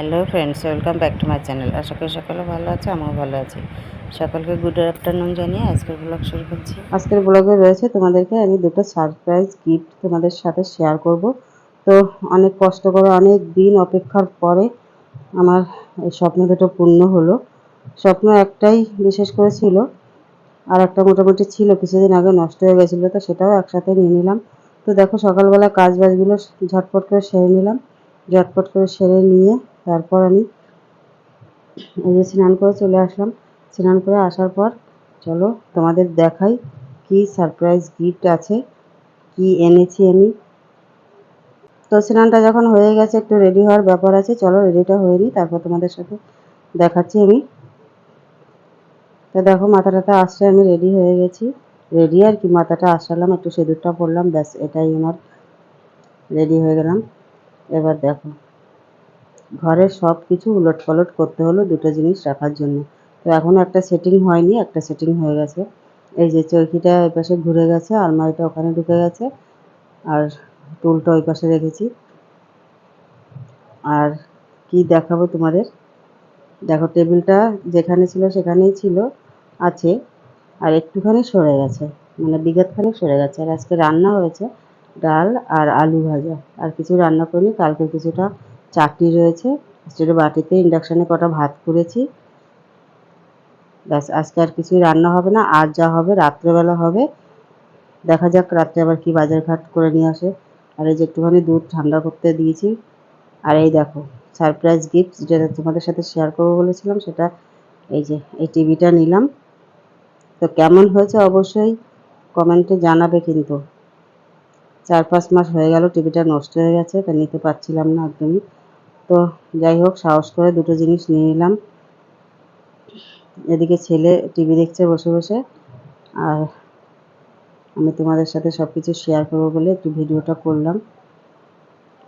Hello friends, welcome back to my channel. আশা করি সকলে ভালো আছে, আমিও ভালো আছি। সকলকে গুড আফটারনুন জানিয়ে আজকের ব্লগ শুরু করছি। আজকের ব্লগে রয়েছে তোমাদেরকে আমি দুটো সারপ্রাইজ গিফট তোমাদের সাথে শেয়ার করব। তো অনেক কষ্ট করে অনেক দিন অপেক্ষার পরে আমার এই স্বপ্ন দুটো পূর্ণ হলো। স্বপ্ন একটাই বিশেষ করে ছিল, আর একটা মোটামুটি ছিল, কিছুদিন আগে নষ্ট হয়ে গেছিল, তো সেটাও একসাথে নিয়ে নিলাম। তো দেখো সকালবেলা কাজ বাজগুলো ঝটপট করে সেরে নিলাম। ঝটপট করে সেরে নিয়ে তারপর আমি এই যে স্নান করে চলে আসলাম। স্নান করে আসার পর চলো তোমাদের দেখাই কি সারপ্রাইজ গিফট আছে, কি এনেছি আমি। তো স্নানটা যখন হয়ে গেছে, একটু রেডি হওয়ার ব্যাপার আছে, চলো রেডিটা হয়ে নিই, তারপর তোমাদের সাথে দেখাচ্ছি আমি। তো দেখো মাথা টাথা আমি রেডি হয়ে গেছি। রেডি আর কি, মাথাটা আসালাম, একটু সিঁদুরটা পরলাম, ব্যাস, এটাই আমার রেডি হয়ে গেলাম। এবার দেখো। ঘরের সব কিছু উলট পালট করতে হলো দুটো জিনিস রাখার জন্য। তো এখনও একটা সেটিং হয়নি, একটা সেটিং হয়ে গেছে। এই যে চৌকিটা ওই পাশে ঘুরে গেছে, আলমারিটা ওখানে ঢুকে গেছে, আর টুলটা ওই পাশে রেখেছি। আর কি দেখাবো তোমাদের? দেখো টেবিলটা যেখানে ছিল সেখানেই ছিল, আছে, আর একটুখানি সরে গেছে মানে বিঘাতখানি সরে গেছে। আর আজকে রান্না হয়েছে ডাল আর আলু ভাজা। আর কিছু রান্না করিনি, কালকে কিছুটা চাটনি রয়েছে। স্টিলের বাটিতে ইন্ডাকশানে কটা ভাত করেছি। ব্যাস, আজকে আর কিছুই রান্না হবে না। আর যা হবে রাত্রেবেলা হবে। দেখা যাক রাত্রে আবার কি বাজার ঘাট করে নিয়ে আসে। আর এই যে একটুখানি দুধ ঠান্ডা করতে দিয়েছি। আর এই দেখো সারপ্রাইজ গিফট যেটা তোমাদের সাথে শেয়ার করব বলেছিলাম, সেটা এই যে, এই টিভিটা নিলাম। তো কেমন হয়েছে অবশ্যই কমেন্টে জানাবে কিন্তু। চার পাঁচ মাস হয়ে গেল, টিভিটা নষ্ট হয়ে গেছে, তা নিতে পারছিলাম না একদমই। তো যাই হোক, সাহস করে দুটো জিনিস নিয়ে নিলাম এদিকে ছেলে টিভি দেখছে বসে বসে, আর আমি তোমাদের সাথে সব কিছু শেয়ার করব বলে একটু ভিডিওটা করলাম।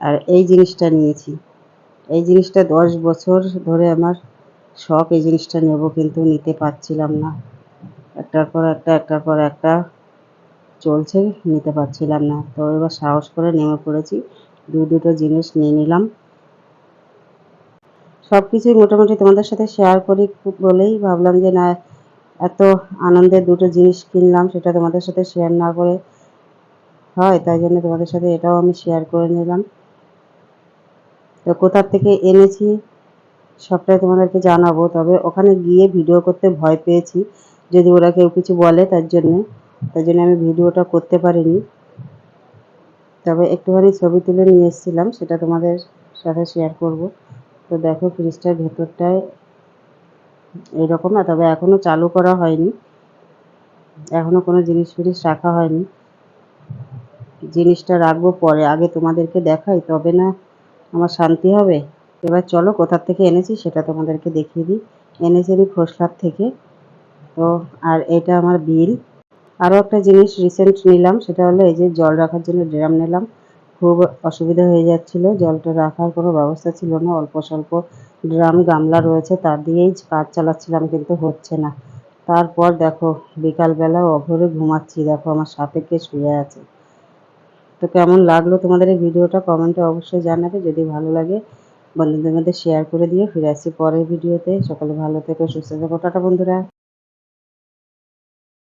আর এই জিনিসটা নিয়েছি। এই জিনিসটা দশ বছর ধরে আমার শখ, এই জিনিসটা নেব কিন্তু নিতে পারছিলাম না। একটার পর একটা, একটার পর একটা। চলছে, নিতে পারছিলাম না। তো এবার সাহস করে নেমে পড়েছি। দু দুটো জিনিস নিয়ে নিলাম। সব কিছুই মোটামুটি তোমাদের সাথে শেয়ার করি বলেই। ভাবলাম যে না, এত আনন্দের দুটো জিনিস কিনলাম, সেটা তোমাদের সাথে শেয়ার না করে হয়, তাই জন্য তোমাদের সাথে এটাও আমি শেয়ার করে নিলাম। তো কোথার থেকে এনেছি, সবটাই তোমাদেরকে জানাব। তবে ওখানে গিয়ে ভিডিও করতে ভয় পেয়েছি, যদি ওরা কেউ কিছু বলে তার জন্যে। তাই জন্য আমি ভিডিওটা করতে পারিনি। তবে একটুখানি ছবি তুলে নিয়ে এসেছিলাম, সেটা তোমাদের সাথে শেয়ার করব। তো দেখো ফ্রিজটার ভেতরটায় এইরকম না, তবে এখনও চালু করা হয়নি। এখনও কোনো জিনিস ফিনিস রাখা হয়নি। জিনিসটা রাখব পরে, আগে তোমাদেরকে দেখাই, তবে না আমার শান্তি হবে? এবার চলো কোথার থেকে এনেছি সেটা তোমাদেরকে দেখিয়ে দিই। এনেছি আমি খোসলার থেকে। তো, আর এটা আমার বিল। আরও একটা জিনিস রিসেন্ট নিলাম, সেটা হলো এই যে জল রাখার জন্য ড্রাম নিলাম। খুব অসুবিধা হয়ে যাচ্ছিল, জলটা রাখার কোনো ব্যবস্থা ছিল না, অল্প স্বল্প ড্রাম গামলা রয়েছে, তার দিয়েই কাজ চালাচ্ছিলাম, কিন্তু হচ্ছে না। তারপর দেখো বিকালবেলা অভরে ঘুমাচ্ছি, দেখো আমার সাথে কে শুয়ে আছে। তো কেমন লাগল তোমাদের এই ভিডিওটা? কমেন্টে অবশ্যই জানাবে, যদি ভালো লাগে বন্ধুদের মধ্যে শেয়ার করে দিও। ফিরে আসছি পরের ভিডিওতে। সকলে ভালো থেকো, সুস্থ থেকো, টাটা বন্ধুরা।